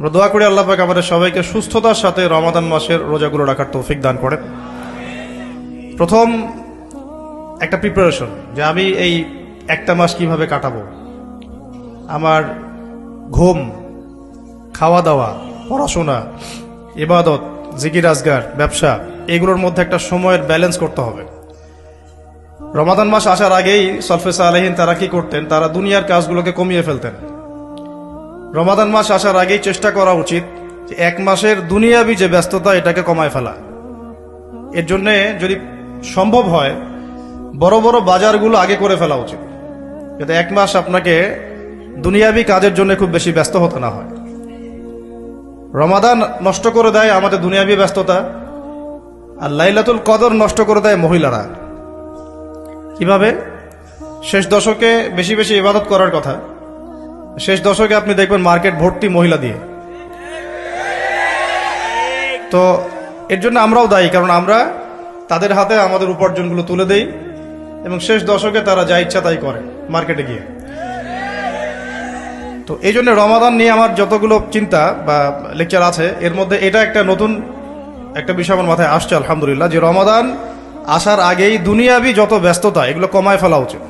আমরা দোয়া করি আল্লাহ পাক আমাদের সবাইকে সুস্থতার সাথে রমাদান মাসের রোজাগুলো রাখার তৌফিক দান করে প্রথম একটা প্রিপারেশন যে আমি এই একটা মাস কীভাবে কাটাবো। আমার ঘুম খাওয়া দাওয়া পড়াশোনা, ইবাদত, জিকির আজগার, ব্যবসা, এগুলোর মধ্যে একটা সময়ের ব্যালেন্স করতে হবে। রমাদান মাস আসার আগেই সলফেসা আলহিন তারা কি করতেন? তারা দুনিয়ার কাজগুলোকে কমিয়ে ফেলতেন। রমাদান মাস আসার আগেই চেষ্টা করা উচিত যে এক মাসের দুনিয়াবি যে ব্যস্ততা, এটাকে কমায় ফেলা। এর জন্যে যদি সম্ভব হয়, বড় বড় বাজারগুলো আগে করে ফেলা উচিত। যাতে এক মাস আপনাকে দুনিয়াবি কাজের জন্য খুব বেশি ব্যস্ত হতে না হয়। রমাদান নষ্ট করে দেয় আমাদের দুনিয়াবি ব্যস্ততা, আর লাইলাতুল কদর নষ্ট করে দেয় মহিলারা। কীভাবে? শেষ দশকে বেশি বেশি ইবাদত করার কথা। শেষ দশকে আপনি দেখবেন মার্কেট ভর্তি মহিলা দিয়ে। তো এর জন্য আমরাও দায়ী, কারণ আমরা তাদের হাতে আমাদের উপার্জনগুলো তুলে দেই এবং শেষ দশকে তারা যা ইচ্ছা তাই করে মার্কেটে গিয়ে। তো এই জন্য রমাদান নিয়ে আমার যতগুলো চিন্তা বা লেকচার আছে, এর মধ্যে এটা একটা নতুন একটা বিষয় আমার মাথায় আসছে, আলহামদুলিল্লাহ, যে রমাদান আসার আগেই দুনিয়াবি যত ব্যস্ততা, এগুলো কমায় ফেলা উচিত।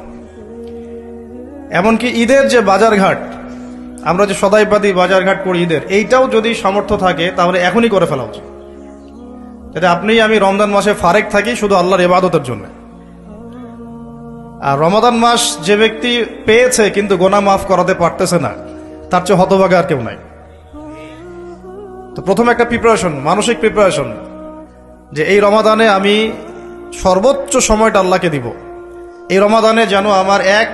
এমনকি ঈদের যে বাজারঘাট, আমরা যে সদাইপাতি বাজারঘাট করি ঈদের, এইটাও যদি সামর্থ্য থাকে, তাহলে এখনই করে ফেলা উচিত। যাতে আপনি আমি রমজান মাসে ফারেক থাকি শুধু আল্লাহর ইবাদতের জন্য। আর রমাদান মাস যে ব্যক্তি পেয়েছে কিন্তু গোনা মাফ করাতে পারতেছে না, তার চেয়ে হতভাগা আর কেউ নাই। তো প্রথম একটা প্রিপারেশন মানসিক প্রিপারেশন যে এই রমাদানে আমি সর্বোচ্চ সময়টা আল্লাহকে দিব। এই রমাদানে যেন আমার এক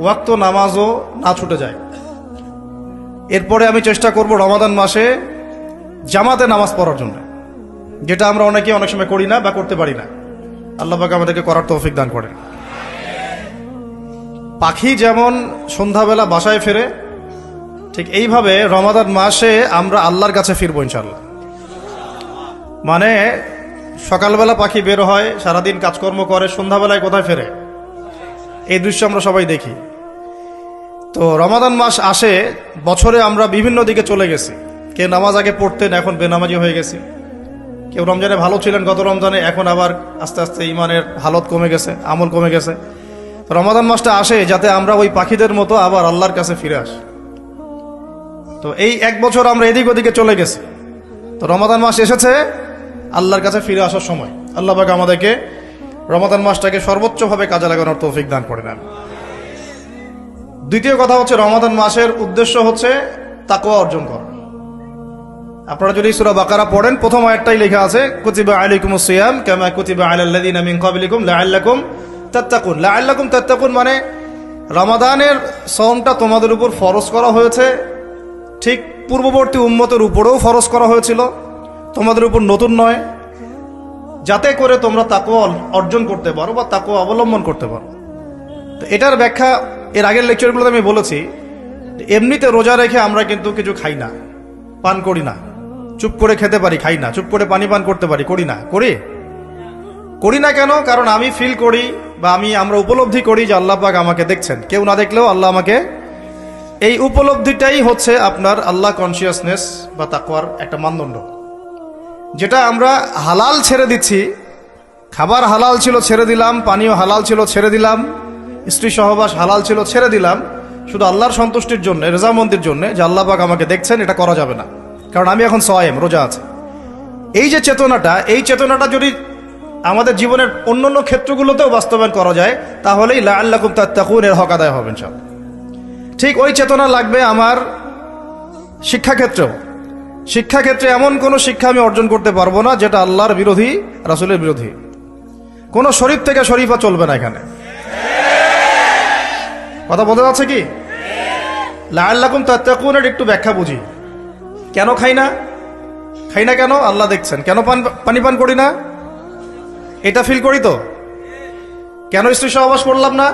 ওয়াক্ত নামাজও না ছুটে যায়। এরপরে আমি চেষ্টা করব রমাদান মাসে জামাতে নামাজ পড়ার জন্য। যেটা আমরা অনেকে অনেক সময় করি না বা করতে পারি না। আল্লাহ পাক আমাদেরকে করার তৌফিক দান করেন। পাখি যেমন সন্ধ্যাবেলা বাসায় ফেরে, ঠিক এইভাবে রমাদান মাসে আমরা আল্লাহর কাছে ফিরবো ইনশাল্লাহ মানে সকালবেলা পাখি বের হয়, সারাদিন কাজকর্ম করে, সন্ধ্যাবেলায় কোথায় ফেরে? এই দৃশ্য আমরা সবাই দেখি। তো রমাদান মাস আসে, বছরে আমরা বিভিন্ন দিকে চলে গেছি। কে নামাজ আগে পড়তেন, এখন বেনামাজি হয়ে গেছি। কেউ রমজানে ভালো ছিলেন, গত রমজানে, এখন আবার আস্তে আস্তে ইমানের হালত কমে গেছে, আমল কমে গেছে। রমাদান মাসটা আসে যাতে আমরা ওই পাখিদের মতো আবার আল্লাহর কাছে ফিরে আসি। তো এই এক বছর আমরা এদিক ওদিকে চলে গেছি। তো রমাদান মাস এসেছে আল্লাহর কাছে ফিরে আসার সময়। আল্লাহ আমাদেরকে রমাদান মাসটাকে সর্বোচ্চভাবে কাজে লাগানোর তৌফিক দান করে নেন দ্বিতীয় কথা হচ্ছে রমাদান মাসের উদ্দেশ্য হচ্ছে তাকওয়া অর্জন করা। আপনারা যদি সুরা বাকারা পড়েন, প্রথম আয়াতটাই লেখা আছে, কুতিবা আলাইকুম সিয়াম কামা কুতিবা আলাল্লাযিনা মিন ক্বাবলিকুম লাআল্লাকুম তাত্তাকুন। লাআল্লাকুম তাত্তাকুন মানে রমাদানের সওমটা তোমাদের উপর ফরজ করা হয়েছে। ঠিক পূর্ববর্তী উম্মতের উপরেও ফরজ করা হয়েছিল। তোমাদের উপর নতুন নয়। যাতে করে তোমরা তাকওয়া অর্জন করতে পারো বা তাকওয়া অবলম্বন করতে পারো। তো এটার ব্যাখ্যা এর আগের লেকচারগুলোতে আমি বলেছি, এমনিতে রোজা রেখে আমরা কিন্তু কিছু খাই না, পান করি না। চুপ করে খেতে পারি, খাই না। চুপ করে পানি পান করতে পারি, করি না। করি? করি না কেন? কারণ আমি ফিল করি বা আমি, আমরা উপলব্ধি করি যে আল্লাহ পাক আমাকে দেখছেন। কেউ না দেখলেও আল্লাহ আমাকে এই উপলব্ধিটাই হচ্ছে আপনার আল্লাহ কনসিয়াসনেস বা তাকওয়ার একটা মানদণ্ড। যেটা আমরা হালাল ছেড়ে দিচ্ছি, খাবার হালাল ছিল ছেড়ে দিলাম পানীয় হালাল ছিল ছেড়ে দিলাম স্ত্রী সহবাস হালাল ছিল, ছেড়ে দিলাম। শুধু আল্লাহর সন্তুষ্টির জন্য, রেজামন্দির জন্য যে আল্লাহ পাক আমাকে দেখছেন, এটা করা যাবে না। কারণ আমি এখন সয়েম, রোজা আছে। এই যে চেতনাটা, এই চেতনাটা যদি আমাদের জীবনের অন্যান্য ক্ষেত্রগুলোতেও বাস্তবায়ন করা যায়, তাহলেই লা আল্লাকুম তাত্তাকুন, এর হক আদায় হবেন সব ঠিক ওই চেতনা লাগবে আমার শিক্ষাক্ষেত্রেও। শিক্ষাক্ষেত্রে এমন কোনো শিক্ষা আমি অর্জন করতে পারব না, যেটা আল্লাহর বিরোধী, রাসুলের বিরোধী। কোনো শরীফ থেকে শরীফা চলবে না এখানে। কথা বলতে যাচ্ছে কি? লাল্লাকুম তাত্তাকুনের একটু ব্যাখ্যা বুঝি। কেন খাই না? খাই না কেন? আল্লাহ দেখছেন। কেন পান, পানি পান করি না? এটা ফিল করি তো। কেন স্ত্রী সহবাস করলাম না?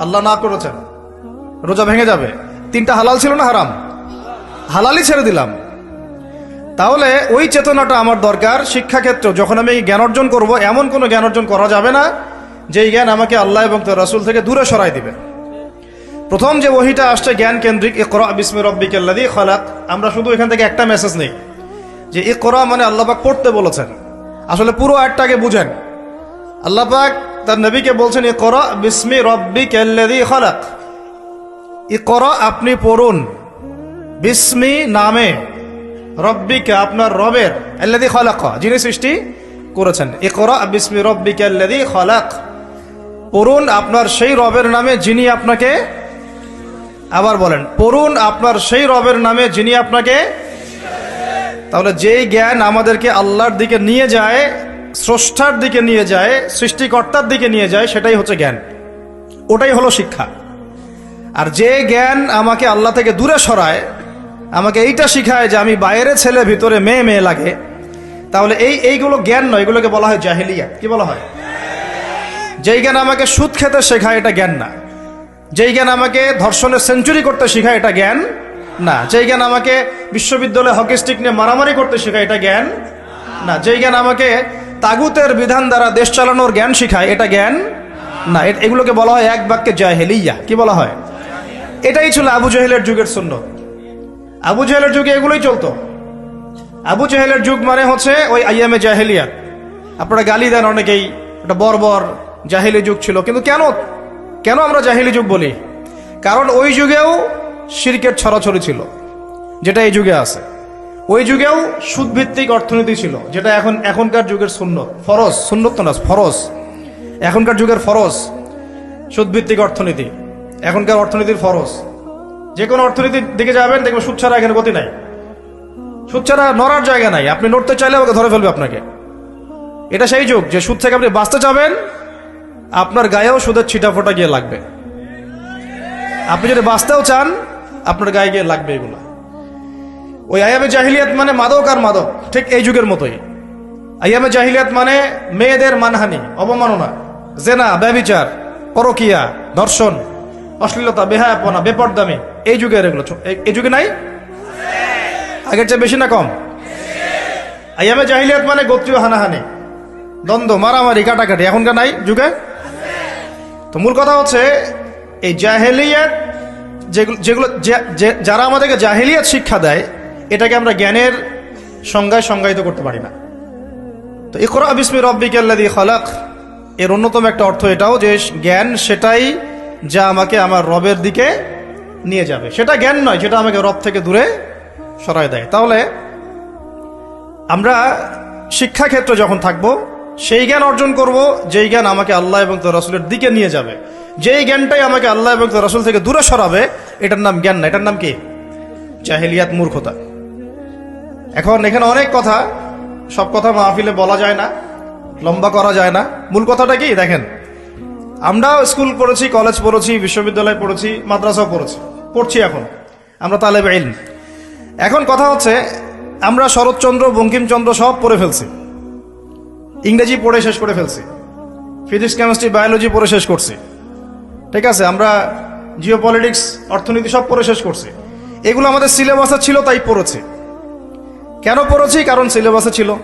আল্লাহ না করেছেন। রোজা ভেঙে যাবে। তিনটা হালাল ছিল না হারাম? হালালই ছেড়ে দিলাম। তাহলে ওই চেতনাটা আমার দরকার শিক্ষাক্ষেত্র। যখন আমি জ্ঞান অর্জন করব, এমন কোনো জ্ঞান অর্জন করা যাবে না, যেই জ্ঞান আমাকে আল্লাহ এবং তার রাসুল থেকে দূরে সরাই দিবে। প্রথম যে ওহিটা আসছে জ্ঞান কেন্দ্রিক, ইকরা বিস্মি রব্বিকাল্লাযী খালাক, আমরা শুধু এখান থেকে একটা মেসেজ নেই, যে ইকরা মানে আল্লাপাক পড়তে বলেছেন। আসলে পুরো আয়াতটাকে বুঝেন। আল্লাপাক তার নবীকে বলছেন, ইকরা বিস্মি রব্বিকাল্লাযী খালাক। ইকরা আপনি পড়ুন। বিস্মি নামে রব্বিকা আপনার রবের আল্লাযী খালাক, যিনি সৃষ্টি করেছেন। ইকরা বিস্মি রব্বিকাল্লাযী খালাক। পড়ুন আপনার সেই রবের নামে, যিনি আপনাকে আবার বলেন, পড়ুন আপনার সেই রবের নামে যিনি আপনাকে তাহলে যেই জ্ঞান আমাদেরকে আল্লাহর দিকে নিয়ে যায়, স্রষ্টার দিকে নিয়ে যায়, সৃষ্টিকর্তার দিকে নিয়ে যায়, সেটাই হচ্ছে জ্ঞান। ওটাই হলো শিক্ষা। আর যে জ্ঞান আমাকে আল্লাহ থেকে দূরে সরায়, আমাকে এইটা শিখায় যে আমি বাইরে ছেলে, ভিতরে মেয়ে মেয়ে লাগে, তাহলে এই, এইগুলো জ্ঞান নয়, এগুলোকে বলা হয় জাহেলিয়া কি বলা হয়? যেই জ্ঞান আমাকে সুদ খেতে শেখায়, এটা জ্ঞান না। যেই জ্ঞান আমাকে ধর্ষণের সেঞ্চুরি করতে শেখায় এটা জ্ঞান, না। যেই জ্ঞান আমাকে বিশ্ববিদ্যালয়ে হকি স্টিক নিয়ে মারামারি করতে শেখায় এটা জ্ঞান, না। যেই জ্ঞান আমাকে তাগুতের বিধান দ্বারা দেশ চালানোর জ্ঞান শেখায় এটা জ্ঞান, না। এগুলোকে বলা হয় এক বাক্যে জাহেলিয়া। কি বলা হয়? এটাই ছিল আবু জাহেলের যুগের শূন্য আবু জাহেলের যুগে এগুলোই চলতো। আবু জাহেলের যুগ মানে হচ্ছে ওই আইয়ামে জাহেলিয়াত। আপনারা গালি দেন অনেকেই। একটা বর্বর জাহেলি যুগ ছিল। কিন্তু কেন কেন আমরা জাহিলি যুগ বলি? কারণ ওই যুগেও সিরকেট ছড়াছড়ি ছিল, যেটা এই যুগে আছে। ওই যুগেও সুদভিত্তিক অর্থনীতি ছিল, যেটা এখন, এখনকার যুগের সুন্নত, ফরজ, সুন্নত না, ফরজ। এখনকার যুগের ফরজ, সুদভিত্তিক অর্থনীতি। এখনকার অর্থনীতির ফরজ। যে কোনো অর্থনীতির দিকে যাবেন, দেখবেন সুদ ছাড়া এখানে গতি নাই। সুদ ছাড়া নড়ার জায়গা নাই। আপনি নড়তে চাইলে ওকে ধরে ফেলবে আপনাকে। এটা সেই যুগ যে সুদ থেকে আপনি বাঁচতে যাবেন আপনার গায়েও সুদের ছিটা ফোটা গিয়ে লাগবে। আপনি যদি বাঁচতেও চান, আপনার গায়ে গিয়ে লাগবে এগুলো। ওই আয়ামে জাহিলিয়াত মানে মাদক আর মাদক, ঠিক এই যুগের মতোই। আয়ামে জাহিলিয়াত মানে মেয়েদের মানহানি, অবমাননা, জেনা, ব্যবিচার, পরকিয়া, ধর্ষণ, অশ্লীলতা, বেহায়াপনা, বেপরদামি, এই যুগের এগুলো। এই যুগে নাই? আগের চেয়ে বেশি না কম? আয়ামে জাহিলিয়াত মানে গোত্রীয় হানাহানি, দ্বন্দ্ব, মারামারি, কাটাকাটি, এখনকার নাই যুগে? তো মূল কথা হচ্ছে, এই জাহেলিয়াত যেগুলো যারা আমাদেরকে জাহেলিয়াত শিক্ষা দেয়, এটাকে আমরা জ্ঞানের সংজ্ঞায় সংজ্ঞায়িত করতে পারি না। তো ইকরা বিস্মি রব্বিকাল্লাযী খালাক, এর অন্যতম একটা অর্থ এটাও যে, জ্ঞান সেটাই যা আমাকে আমার রবের দিকে নিয়ে যাবে। সেটা জ্ঞান নয় যেটা আমাকে রব থেকে দূরে সরায় দেয়। তাহলে আমরা শিক্ষাক্ষেত্রে যখন থাকব সেই জ্ঞান অর্জন করব, যেই জ্ঞান আমাকে আল্লাহ এবং তার রসুলের দিকে নিয়ে যাবে। যেই জ্ঞানটাই আমাকে আল্লাহ এবং তার রসুল থেকে দূরে সরাবে, এটার নাম জ্ঞান না। এটার নাম কি? জাহেলিয়াত মূর্খতা। এখন এখানে অনেক কথা, সব কথা মাহফিলে বলা যায় না, লম্বা করা যায় না। মূল কথাটা কি? দেখেন, আমরাও স্কুল পড়েছি, কলেজ পড়েছি, বিশ্ববিদ্যালয় পড়েছি, মাদ্রাসাও পড়েছি, পড়ছি এখন। আমরা তালেব ইলম। এখন কথা হচ্ছে, আমরা শরৎচন্দ্র, বঙ্কিমচন্দ্র সব পড়ে ফেলছি। ইংরেজি পড়ে শেষ করে ফেলছি। ফিজিক্স, কেমিস্ট্রি, বায়োলজি পড়ে শেষ করছি। ঠিক আছে, আমরা জিও পলিটিক্স অর্থনীতি সব পড়ে শেষ করছি। এগুলো আমাদের সিলেবাসে ছিল, তাই পড়েছি। কেন পড়েছি? কারণ সিলেবাসে ছিল।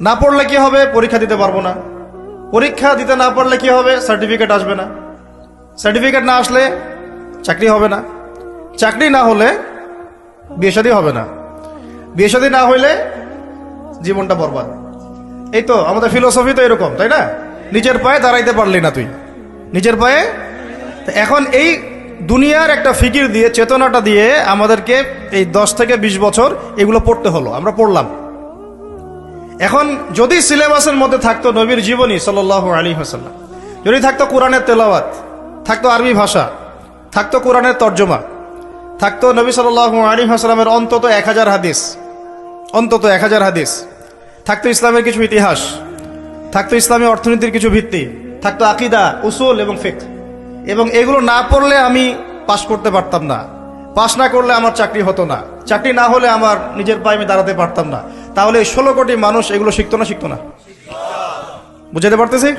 না পড়লে কি হবে? পরীক্ষা দিতে পারব না। পরীক্ষা দিতে না পারলে কি হবে? সার্টিফিকেট আসবে না। সার্টিফিকেট না আসলে চাকরি হবে না। চাকরি না হলে বিয়ে হবে না। বিয়ে না হইলে জীবনটা বরবাদ। এই তো, আমাদের ফিলোসফি তো এরকম, তাই না? নিজের পায়ে দাঁড়াইতে পারলি না তুই। নিজের পায়ে? এখন এই দুনিয়ার একটা ফিকির দিয়ে, চেতনাটা দিয়ে আমাদেরকে এই দশ থেকে ২০ বছর এগুলো পড়তে হলো, আমরা পড়লাম। এখন যদি সিলেবাসের মধ্যে থাকতো নবীর জীবনী সাল আলী হাসাল্লাম যদি থাকতো কোরআনের তেলাওয়াত, থাকতো আরবি ভাষা, থাকতো কোরআনের তর্জমা, থাকতো নবী সাল আলী হাসলামের অন্তত এক হাজার হাদিস, অন্তত এক হাজার হাদিস থাকতো ইসলামের কিছু ইতিহাস থাকতো ইসলামী অর্থনীতির কিছু ভিত্তি থাকতো আকিদা, উসুল এবং ফেক। এবং এগুলো না পড়লে আমি পাশ করতে পারতাম না। পাশ না করলে আমার চাকরি হতো না। চাকরি না হলে আমার নিজের পায়ে আমি দাঁড়াতে পারতাম না। তাহলে ষোলো কোটি মানুষ এগুলো শিখতো না শিখতো না। বুঝাতে পারতেছি?